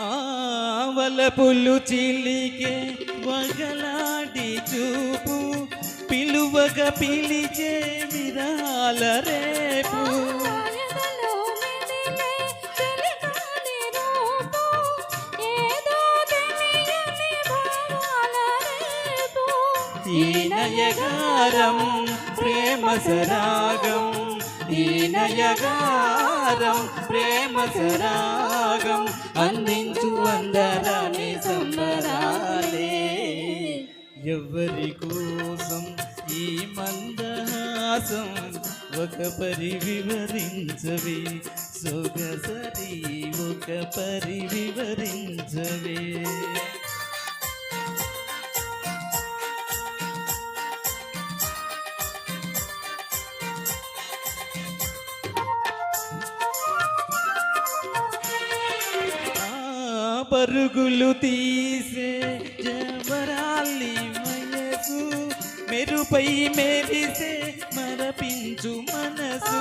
ఆవలపులు చిలికే వగలాడి చూపు పిలువగ పిలిచే విరాల రేపు. ఈ నయగారం ప్రేమ సరాగం ఈ నయగారం ప్రేమ సరాగం అందించు అందరాని సంబరాలే. ఎవరి కోసం ఈ మందహాసం ఒక పరి వివరించవే? సొగసరి ఒక పరి వివరించవే? పరుగులు తీసే జవరాలి వయసు మెరుపై మెరిసే మరపించు మనసు.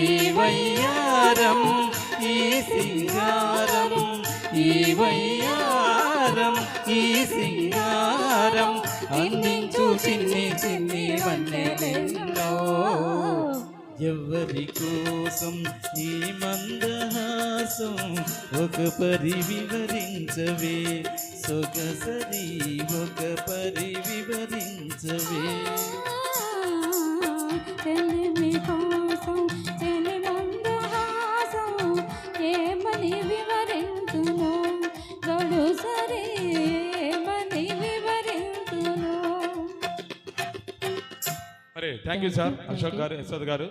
ఈ వయ్యారం ఈ సింగారం ఈ వయ్యారం ఈ సింగారం అందించు చిన్ని చిన్ని వన్నెలెన్నో ఎవరి కోసం ఈ మందహాసం ఒక పరి వివరించవే? సొగసరి ఒక పరి వివరించవే? మరి thank you sir Ashok garu యశోద్ గారు.